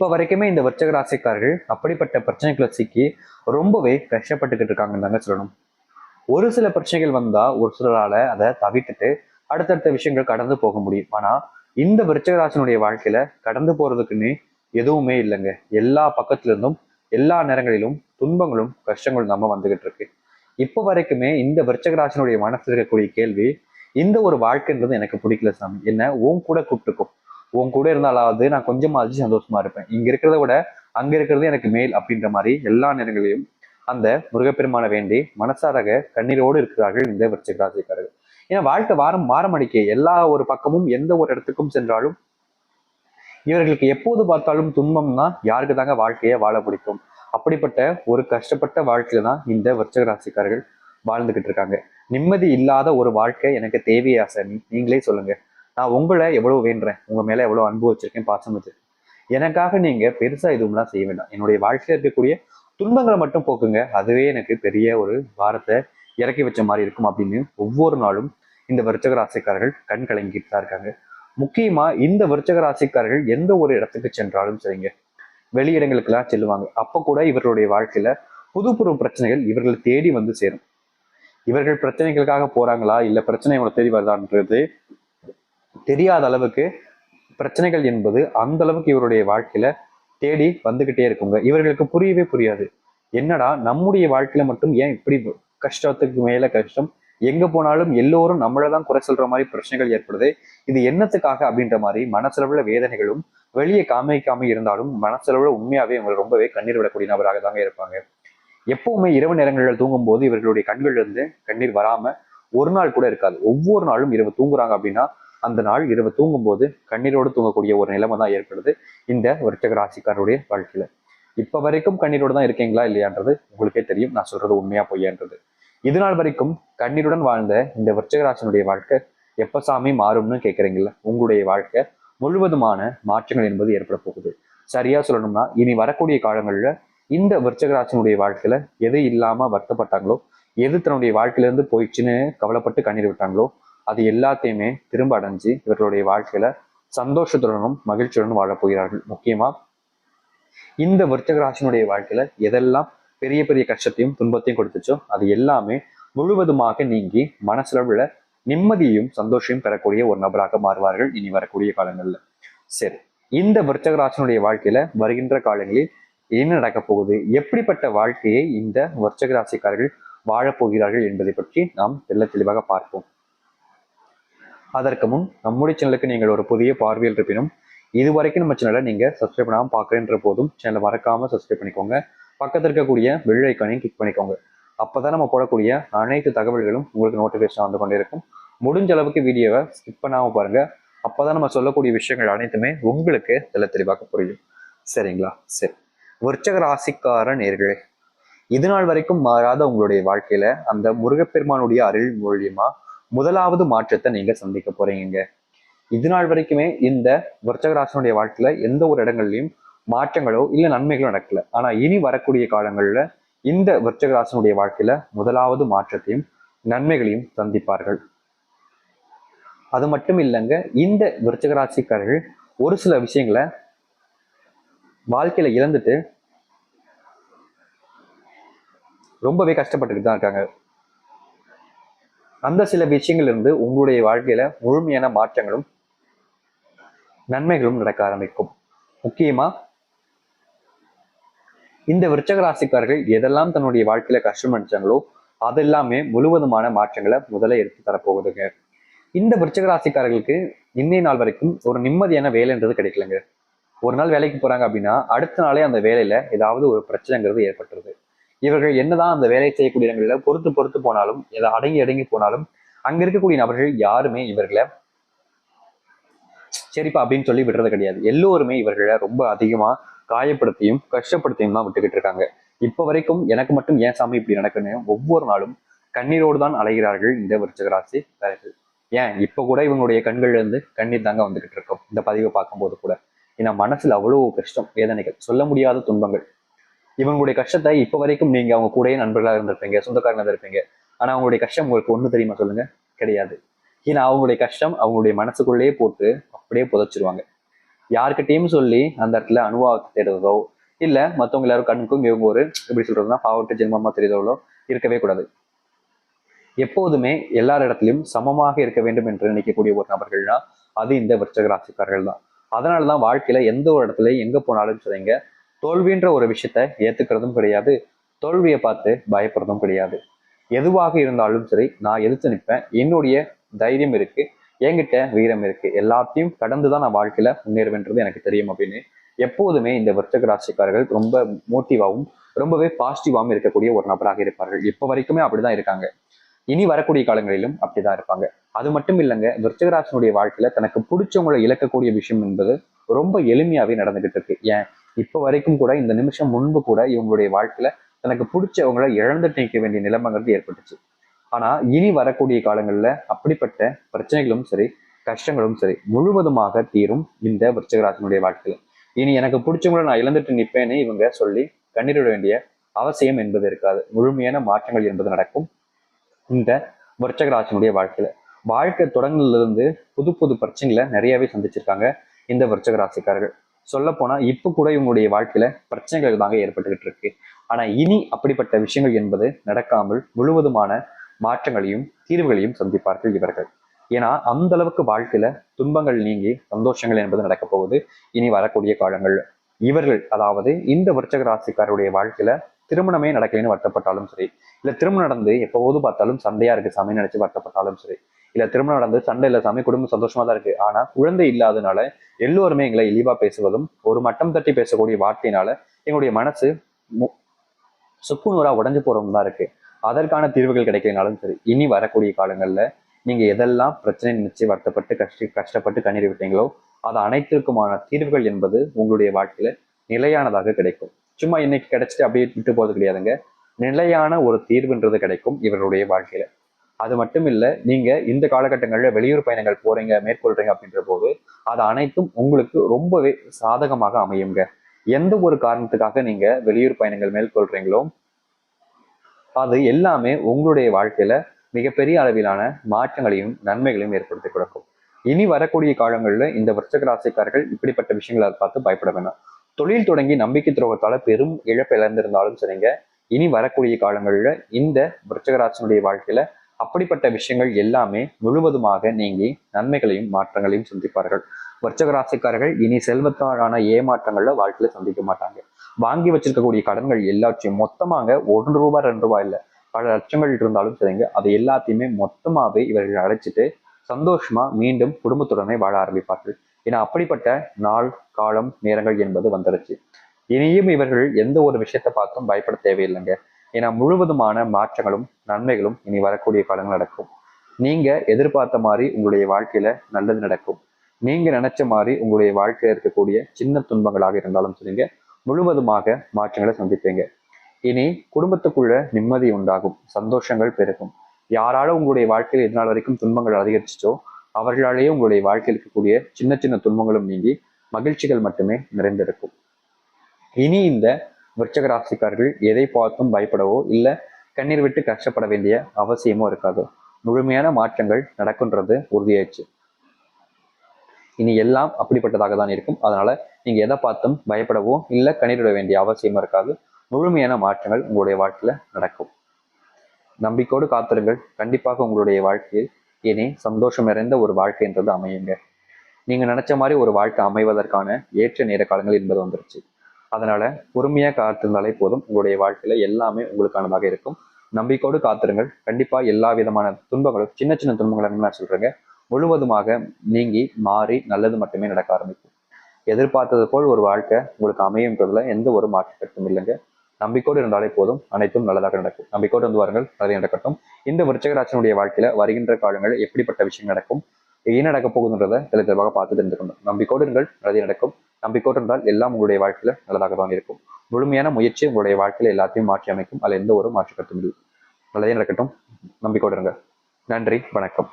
இப்ப வரைக்குமே இந்த விருச்சக ராசிக்காரர்கள் அப்படிப்பட்ட பிரச்சனைகளை சிக்கி ரொம்பவே கஷ்டப்பட்டுக்கிட்டு இருக்காங்கன்னு தாங்க சொல்லணும். ஒரு சில பிரச்சனைகள் வந்தா ஒரு சிலரால அதை தவிர்த்துட்டு அடுத்தடுத்த விஷயங்கள் கடந்து போக முடியும். ஆனா இந்த விருச்சக ராசினுடைய வாழ்க்கையில கடந்து போறதுக்குன்னு எதுவுமே இல்லைங்க. எல்லா பக்கத்துல இருந்தும் எல்லா நேரங்களிலும் துன்பங்களும் கஷ்டங்களும் நம்ம வந்துகிட்டு இருக்கு. இப்போ வரைக்குமே இந்த விருச்சகராசனுடைய மனசு இருக்கக்கூடிய கேள்வி இந்த ஒரு வாழ்க்கைன்றது எனக்கு பிடிக்கல சாமி. என்ன? உன் கூட கூப்பிட்டுக்கும் உன் கூட இருந்தாலாவது நான் கொஞ்சமாச்சு சந்தோஷமா இருப்பேன். இங்க இருக்கிறத விட அங்க இருக்கிறது எனக்கு மேல் அப்படின்ற மாதிரி எல்லா நேரங்களையும் அந்த முருகப்பெருமான வேண்டி மனசாரக கண்ணீரோடு இருக்கிறார்கள் இந்த விருச்சிக ராசிக்காரர்கள் ஏன்னா வாழ்க்கை வாரம் வாரம் அடிக்க எல்லா ஒரு பக்கமும் எந்த ஒரு இடத்துக்கும் சென்றாலும் இவர்களுக்கு எப்போது பார்த்தாலும் துன்பம் தான் யாருக்கு தாங்க வாழ்க்கையை வாழ பிடிக்கும். அப்படிப்பட்ட ஒரு கஷ்டப்பட்ட வாழ்க்கையில தான் இந்த விருச்சக ராசிக்காரர்கள் வாழ்ந்துகிட்டு இருக்காங்க. நிம்மதி இல்லாத ஒரு வாழ்க்கை எனக்கு தேவையா சார் நீங்களே சொல்லுங்க. நான் உங்களை எவ்வளவு வேண்டுறேன் உங்க மேல எவ்வளவு அன்பு வச்சிருக்கேன் பாசம் வச்சிருக்கேன் எனக்காக நீங்க பெருசா எதுவும்லாம் செய்ய வேண்டாம். என்னுடைய வாழ்க்கையில இருக்கக்கூடிய துன்பங்களை மட்டும் போக்குங்க. அதுவே எனக்கு பெரிய ஒரு வாரத்தை இறக்கி வச்ச மாதிரி இருக்கும் அப்படின்னு ஒவ்வொரு நாளும் இந்த விருச்சக ராசிக்காரர்கள் கண் கலங்கிட்டு தான் இருக்காங்க. முக்கியமா இந்த விருச்சக ராசிக்காரர்கள் எந்த ஒரு இடத்துக்கு சென்றாலும் சரிங்க. வெளியிடங்களுக்கெல்லாம் செல்லுவாங்க. அப்ப கூட இவர்களுடைய வாழ்க்கையில புது புது பிரச்சனைகள் இவர்கள் தேடி வந்து சேரும். இவர்கள் பிரச்சனைகளுக்காக போறாங்களா? இல்ல பிரச்சனை இவங்களை தேடி வருதான்றது தெரியாத அளவுக்கு பிரச்சனைகள் என்பது அந்த அளவுக்கு இவருடைய வாழ்க்கையில தேடி வந்துகிட்டே இருக்குங்க. இவர்களுக்கு புரியவே புரியாது. என்னடா நம்முடைய வாழ்க்கையில மட்டும் ஏன் இப்படி கஷ்டத்துக்கு மேல கஷ்டம்? எங்க போனாலும் எல்லோரும் நம்மளதான் குறை சொல்ற மாதிரி பிரச்சனைகள் ஏற்படுது. இது என்னத்துக்காக அப்படின்ற மாதிரி மனசளவுல வேதனைகளும் வெளியே காமிக்காம இருந்தாலும் மனசளவுல உண்மையாவே இவங்க ரொம்பவே கண்ணீர் விடக்கூடிய நபராக தாங்க இருப்பாங்க. எப்பவுமே இரவு நேரங்களில் தூங்கும் போது இவர்களுடைய கண்கள்ல இருந்து கண்ணீர் வராம ஒரு நாள் கூட இருக்காது. ஒவ்வொரு நாளும் இரவு தூங்குறாங்க அப்படின்னா அந்த நாள் இரவு தூங்கும்போது கண்ணீரோடு தூங்கக்கூடிய ஒரு நிலைமை தான் ஏற்படுது இந்த விருச்சக ராசிக்காரருடைய வாழ்க்கையில. இப்ப வரைக்கும் கண்ணீரோடு தான் இருக்கீங்களா இல்லையான்றது உங்களுக்கே தெரியும். நான் சொல்றது உண்மையா பொய்யான்றது. இது நாள் வரைக்கும் கண்ணீருடன் வாழ்ந்த இந்த விருச்சகராசனுடைய வாழ்க்கை எப்ப சாமி மாறும்னு கேட்குறீங்களா உங்களுடைய வாழ்க்கை முழுவதுமான மாற்றங்கள் என்பது ஏற்பட போகுது. சரியா சொல்லணும்னா இனி வரக்கூடிய காலங்கள்ல இந்த விருச்சகராசனுடைய வாழ்க்கையில எது இல்லாம வருத்தப்பட்டாங்களோ எது தன்னுடைய வாழ்க்கையில இருந்து போயிடுச்சுன்னு கவலைப்பட்டு கண்ணீர் விட்டாங்களோ அது எல்லாத்தையுமே திரும்ப அடைஞ்சு இவர்களுடைய வாழ்க்கையில சந்தோஷத்துடனும் மகிழ்ச்சியுடனும் வாழப்போகிறார்கள் முக்கியமா இந்த விருச்சக ராசினுடைய வாழ்க்கையில எதெல்லாம் பெரிய பெரிய கஷ்டத்தையும் துன்பத்தையும் கொடுத்துச்சோ அது எல்லாமே முழுவதுமாக நீங்கி மனசளவுல நிம்மதியையும் சந்தோஷமும் பெறக்கூடிய ஒரு நபராக மாறுவார்கள் இனி வரக்கூடிய காலங்கள்ல. சரி இந்த விருச்சக ராசினுடைய வாழ்க்கையில வருகின்ற காலங்களில் என்ன நடக்க போகுது? எப்படிப்பட்ட வாழ்க்கையை இந்த விருச்சக ராசிக்காரர்கள் என்பதை பற்றி நாம் தெல்ல தெளிவாக பார்ப்போம். அதற்கு முன் நம்முடைய சேனலுக்கு நீங்கள் ஒரு புதிய பார்வையில் இருப்பினும் இது வரைக்கும் நம்ம சேனலை நீங்க சப்ஸ்கிரைப் பண்ணாமல் பார்க்குறேன்ற போதும் சேனலை மறக்காம சப்ஸ்கிரைப் பண்ணிக்கோங்க. பக்கத்தில் இருக்கக்கூடிய பெல் ஐக்கானையும் கிளிக் பண்ணிக்கோங்க. அப்பதான் நம்ம போடக்கூடிய அனைத்து தகவல்களும் உங்களுக்கு நோட்டிஃபிகேஷன் வந்து கொண்டே இருக்கும் முடிஞ்ச அளவுக்கு வீடியோவை ஸ்கிப் பண்ணாம பாருங்க. அப்பதான் நம்ம சொல்லக்கூடிய விஷயங்கள் அனைத்துமே உங்களுக்கு தெள்ள தெளிவாக புரியும். சரிங்களா? சரி. விருச்சக ராசிக்கார நேர்களே இது நாள் வரைக்கும் மாறாத உங்களுடைய வாழ்க்கையில அந்த முருகப்பெருமானுடைய அருள் மூலியமா முதலாவது மாற்றத்தை நீங்க சந்திக்க போறீங்க. இது நாள் வரைக்குமே இந்த விருச்சகராசனுடைய வாழ்க்கையில எந்த ஒரு இடங்கள்லயும் மாற்றங்களோ இல்ல நன்மைகளோ நடக்கல. ஆனா இனி வரக்கூடிய காலங்கள்ல இந்த விருச்சகராசனுடைய வாழ்க்கையில முதலாவது மாற்றத்தையும் நன்மைகளையும் சந்திப்பார்கள். அது மட்டும் இல்லைங்க இந்த விருச்சகராசிக்காரர்கள் ஒரு சில விஷயங்களை வாழ்க்கையில இழந்துட்டு ரொம்பவே கஷ்டப்பட்டுக்கிட்டு தான் இருக்காங்க. அந்த சில விஷயங்கள் இருந்து உங்களுடைய வாழ்க்கையில முழுமையான மாற்றங்களும் நன்மைகளும் நடக்க ஆரம்பிக்கும். முக்கியமா இந்த விருச்சக ராசிக்காரர்கள் எதெல்லாம் தன்னுடைய வாழ்க்கையில கஷ்டம் நினைச்சாங்களோ அதெல்லாமே முழுவதுமான மாற்றங்களை முதல்ல எடுத்து தரப்போகுதுங்க. இந்த விருச்சக ராசிக்காரர்களுக்கு இன்னைய நாள் வரைக்கும் ஒரு நிம்மதியான வேலைன்றது கிடைக்கலங்க. ஒரு நாள் வேலைக்கு போறாங்க அப்படின்னா அடுத்த நாளே அந்த வேலையில ஏதாவது ஒரு பிரச்சனைங்கிறது ஏற்பட்டுருது. இவர்கள் என்னதான் அந்த வேலை செய்யக்கூடிய இடங்களில பொறுத்து பொறுத்து போனாலும் எதை அடங்கி அடங்கி போனாலும் அங்க இருக்கக்கூடிய நபர்கள் யாருமே இவர்களை சரிப்பா அப்படின்னு சொல்லி விடுறது கிடையாது. எல்லோருமே இவர்களை ரொம்ப அதிகமா காயப்படுத்தியும் கஷ்டப்படுத்தியும் தான் விட்டுக்கிட்டு இருக்காங்க. இப்ப வரைக்கும் எனக்கு மட்டும் ஏன் சாமி இப்படி நடக்குன்னு ஒவ்வொரு நாளும் கண்ணீரோடு தான் அலைகிறார்கள் இந்த விருச்சகராசி ராசிக்காரர்கள் ஏன்? இப்ப கூட இவங்களுடைய கண்கள்ல இருந்து கண்ணீர் தாங்க வந்துகிட்டு இருக்கோம். இந்த பதிவை பார்க்கும்போது கூட. ஏன்னா மனசுல அவ்வளவு கஷ்டம் வேதனைகள் சொல்ல முடியாத துன்பங்கள். இவங்களுடைய கஷ்டத்தை இப்ப வரைக்கும் நீங்க அவங்க கூடயே நண்பர்களாக இருந்திருப்பீங்க சொந்தக்காரங்க இருந்திருப்பீங்க. ஆனா அவங்களுடைய கஷ்டம் உங்களுக்கு ஒண்ணு தெரியுமா சொல்லுங்க? கிடையாது. ஏன்னா அவங்களுடைய கஷ்டம் அவங்களுடைய மனசுக்குள்ளேயே போட்டு அப்படியே புதைச்சிருவாங்க. யார்கிட்டயும் சொல்லி அந்த இடத்துல அனுபவத்தை தேடுறதோ இல்ல மத்தவங்க எல்லாரும் கண்ணுக்கும் இவங்க ஒரு எப்படி சொல்றதுன்னா பாவட்டு ஜென்மமா தெரியுதோ இருக்கவே கூடாது. எப்போதுமே எல்லார் இடத்துலையும் சமமாக இருக்க வேண்டும் என்று நினைக்கக்கூடிய ஒரு நபர்கள்னா அது இந்த விருச்சக ராசிக்காரர்கள் தான். அதனாலதான் வாழ்க்கையில எந்த ஒரு இடத்துல எங்க போனாலும் சரிங்க தோல்வின்ற ஒரு விஷயத்த ஏத்துக்கிறதும் கிடையாது. தோல்வியை பார்த்து பயப்படுறதும் கிடையாது. எதுவாக இருந்தாலும் சரி நான் எதிர்த்து நிற்பேன். என்னுடைய தைரியம் இருக்கு என்கிட்ட வீரம் இருக்கு. எல்லாத்தையும் கடந்து தான் நான் வாழ்க்கையில முன்னேறுவேன்றது எனக்கு தெரியும் அப்படின்னு எப்போதுமே இந்த விருச்சக ராசிக்காரர்கள் ரொம்ப மோட்டிவாகவும் ரொம்பவே பாசிட்டிவாகவும் இருக்கக்கூடிய ஒரு நபராக இருப்பார்கள். இப்போ வரைக்குமே அப்படிதான் இருக்காங்க. இனி வரக்கூடிய காலங்களிலும் அப்படிதான் இருப்பாங்க. அது மட்டும் இல்லைங்க விருச்சகராசனுடைய வாழ்க்கையில தனக்கு பிடிச்சவங்களை இழக்கக்கூடிய விஷயம் என்பது ரொம்ப எளிமையாவே நடந்துகிட்டு இருக்கு. ஏன்? இப்போ வரைக்கும் கூட இந்த நிமிஷம் முன்பு கூட இவங்களுடைய வாழ்க்கையில தனக்கு பிடிச்சவங்களை இழந்துட்டு நிற்க வேண்டிய நிலைமைங்கிறது ஏற்பட்டுச்சு. ஆனா இனி வரக்கூடிய காலங்களில் அப்படிப்பட்ட பிரச்சனைகளும் சரி கஷ்டங்களும் சரி முழுவதுமாக தீரும் இந்த விருச்சகராசனுடைய வாழ்க்கையில. இனி எனக்கு பிடிச்சவங்களை நான் இழந்துட்டு நிற்பேன்னு இவங்க சொல்லி கண்ணீரிட வேண்டிய அவசியம் என்பது இருக்காது. முழுமையான மாற்றங்கள் என்பது நடக்கும் இந்த விருச்சகராசனுடைய வாழ்க்கையில. வாழ்க்கை தொடங்கிலிருந்து புது புது பிரச்சனைகளை நிறையவே சந்திச்சிருக்காங்க இந்த விருச்சகராசிக்காரர்கள். ராசிக்காரர்கள் சொல்ல போனா இப்ப கூட இவங்களுடைய வாழ்க்கையில பிரச்சனைகள் தாங்க ஏற்பட்டுக்கிட்டு இருக்கு. ஆனா இனி அப்படிப்பட்ட விஷயங்கள் என்பது நடக்காமல் முழுவதுமான மாற்றங்களையும் தீர்வுகளையும் சந்திப்பார்கள் இவர்கள். ஏன்னா அந்த அளவுக்கு வாழ்க்கையில துன்பங்கள் நீங்கி சந்தோஷங்கள் என்பது நடக்க போகுது. இனி வரக்கூடிய காலங்கள் இவர்கள் அதாவது இந்த விருச்சக ராசிக்காரருடைய வாழ்க்கையில திருமணமே நடக்கலைன்னு வருத்தப்பட்டாலும் சரி இல்ல திருமணம் நடந்து எப்போது பார்த்தாலும் சண்டையா இருக்கு சமையல் நினைச்சு வருத்தப்பட்டாலும் சரி இல்ல திருமணம் நடந்து சண்டை இல்ல சாமி குடும்பம் சந்தோஷமா தான் இருக்கு. ஆனா குழந்தை இல்லாதனால எல்லோருமே எங்களை இழிவா பேசுவதும் ஒரு மட்டம் தட்டி பேசக்கூடிய வார்த்தையினால எங்களுடைய மனசு சுக்கு நூறா உடஞ்சு போறவங்க தான் இருக்கு. அதற்கான தீர்வுகள் கிடைக்கலனாலும் சரி இனி வரக்கூடிய காலங்கள்ல நீங்க எதெல்லாம் பிரச்சனை நினைச்சு வருத்தப்பட்டு கஷ்ட கஷ்டப்பட்டு கண்ணீர் விட்டீங்களோ அது அனைத்திற்குமான தீர்வுகள் என்பது உங்களுடைய வாழ்க்கையில நிலையானதாக கிடைக்கும். சும்மா இன்னைக்கு கிடைச்சிட்டு அப்படியே விட்டு போறது கிடையாதுங்க. நிலையான ஒரு தீர்வுன்றது கிடைக்கும் இவருடைய வாழ்க்கையில. அது மட்டும் இல்லை நீங்கள் இந்த காலகட்டங்களில் வெளியூர் பயணங்கள் போறீங்க மேற்கொள்றீங்க அப்படின்ற போது அது அனைத்தும் உங்களுக்கு ரொம்பவே சாதகமாக அமையுங்க. எந்த ஒரு காரணத்துக்காக நீங்கள் வெளியூர் பயணங்கள் மேற்கொள்றீங்களோ அது எல்லாமே உங்களுடைய வாழ்க்கையில் மிகப்பெரிய அளவிலான மாற்றங்களையும் நன்மைகளையும் ஏற்படுத்தி கொடுக்கும். இனி வரக்கூடிய காலங்களில் இந்த விருச்சக ராசிக்காரர்கள் இப்படிப்பட்ட விஷயங்களை பார்த்து பயப்பட வேண்டாம் தொழில் தொடங்கி நம்பிக்கை துரோகத்தால பெரும் இழப்பு இழந்திருந்தாலும் சரிங்க இனி வரக்கூடிய காலங்களில் இந்த விருச்சகராசனுடைய வாழ்க்கையில அப்படிப்பட்ட விஷயங்கள் எல்லாமே முழுவதுமாக நீங்கி நன்மைகளையும் மாற்றங்களையும் சந்திப்பார்கள். வர்ச்சக ராசிக்காரர்கள் இனி செல்வத்தாலான ஏமாற்றங்கள்ல வாழ்க்கையில சந்திக்க மாட்டாங்க. வாங்கி வச்சிருக்கக்கூடிய கடன்கள் எல்லாத்தையும் மொத்தமாக ஒன்று ரூபாய் ரெண்டு ரூபாய் இல்லை. பல லட்சங்கள் இருந்தாலும் சரிங்க. அது எல்லாத்தையுமே மொத்தமாவே இவர்கள் அழைச்சிட்டு சந்தோஷமா மீண்டும் குடும்பத்துடனே வாழ ஆரம்பிப்பார்கள். ஏன்னா அப்படிப்பட்ட நாள் காலம் நேரங்கள் என்பது வந்துருச்சு இனியும் இவர்கள் எந்த ஒரு விஷயத்தை பார்த்தும் பயப்பட தேவையில்லைங்க. ஏன்னா முழுவதுமான மாற்றங்களும் நன்மைகளும் இனி வரக்கூடிய காலங்கள் நடக்கும். நீங்க எதிர்பார்த்த மாதிரி உங்களுடைய வாழ்க்கையில நல்லது நடக்கும். நீங்க நினைச்ச மாதிரி உங்களுடைய வாழ்க்கையில இருக்கக்கூடிய சின்ன துன்பங்களாக இருந்தாலும் சரிங்க முழுவதுமாக மாற்றங்களை சந்திப்பீங்க. இனி குடும்பத்துக்குள்ள நிம்மதி உண்டாகும் சந்தோஷங்கள் பெருகும். யாரால உங்களுடைய வாழ்க்கையில் இதனால் வரைக்கும் துன்பங்கள் அதிகரிச்சிச்சோ அவர்களாலேயே உங்களுடைய வாழ்க்கையில் இருக்கக்கூடிய சின்ன சின்ன துன்பங்களும் நீங்கி மகிழ்ச்சிகள் மட்டுமே நிறைந்திருக்கும். இனி இந்த விருச்சக ராசிக்காரர்கள் எதை பார்த்தும் பயப்படவோ இல்லை கண்ணீர் விட்டு கஷ்டப்பட வேண்டிய அவசியமோ இருக்காது. முழுமையான மாற்றங்கள் நடக்குன்றது உறுதியாச்சு இனி எல்லாம் அப்படிப்பட்டதாக தான் இருக்கும். அதனால நீங்க எதை பார்த்தும் பயப்படவோ இல்லை கண்ணீரிட வேண்டிய அவசியமும் இருக்காது. முழுமையான மாற்றங்கள் உங்களுடைய வாழ்க்கையில நடக்கும். நம்பிக்கோடு காத்திருங்கள். கண்டிப்பாக உங்களுடைய வாழ்க்கையில் இனி சந்தோஷம் நிறைந்த ஒரு வாழ்க்கைன்றது அமையுங்க. நீங்க நினைச்ச மாதிரி ஒரு வாழ்க்கை அமைவதற்கான ஏற்ற நேர காலங்கள் என்பது வந்துருச்சு. அதனால பொறுமையாக காத்திருந்தாலே போதும். உங்களுடைய வாழ்க்கையில எல்லாமே உங்களுக்கானதாக இருக்கும். நம்பிக்கையோடு காத்திருங்கள். கண்டிப்பா எல்லா விதமான துன்பங்களும் சின்ன சின்ன துன்பங்களும் நான் சொல்றேங்க முழுவதுமாக நீங்கி மாறி நல்லது மட்டுமே நடக்க ஆரம்பிக்கும். எதிர்பார்த்தது போல் ஒரு வாழ்க்கை உங்களுக்கு அமையுன்றதுல எந்த ஒரு மாற்று கருத்தும் இல்லைங்க. நம்பிக்கையோடு இருந்தாலே போதும். அனைத்தும் நல்லதாக நடக்கும். நம்பிக்கையோடு வந்து வாருங்கள். நல்லது நடக்கட்டும். இந்த விருச்சகராசனுடைய வாழ்க்கையில வருகின்ற காலங்களில் எப்படிப்பட்ட விஷயம் நடக்கும்? என்ன நடக்க போகுதுன்றதை தெளி தெளிவாக பார்த்து தெரிந்து நம்பிக்கோடுங்கள் நல்லது நடக்கும். நம்பிக்கையோடு எல்லாம் உங்களுடைய வாழ்க்கையில நல்லதாக தான் இருக்கும். முழுமையான முயற்சி உங்களுடைய வாழ்க்கையில எல்லாத்தையும் மாற்றி அமைக்கும். அதில் எந்த ஒரு மாற்று கருத்தும் இல்லை. நல்லதே நடக்கட்டும். நம்பிக்கோடுங்க நன்றி. வணக்கம்.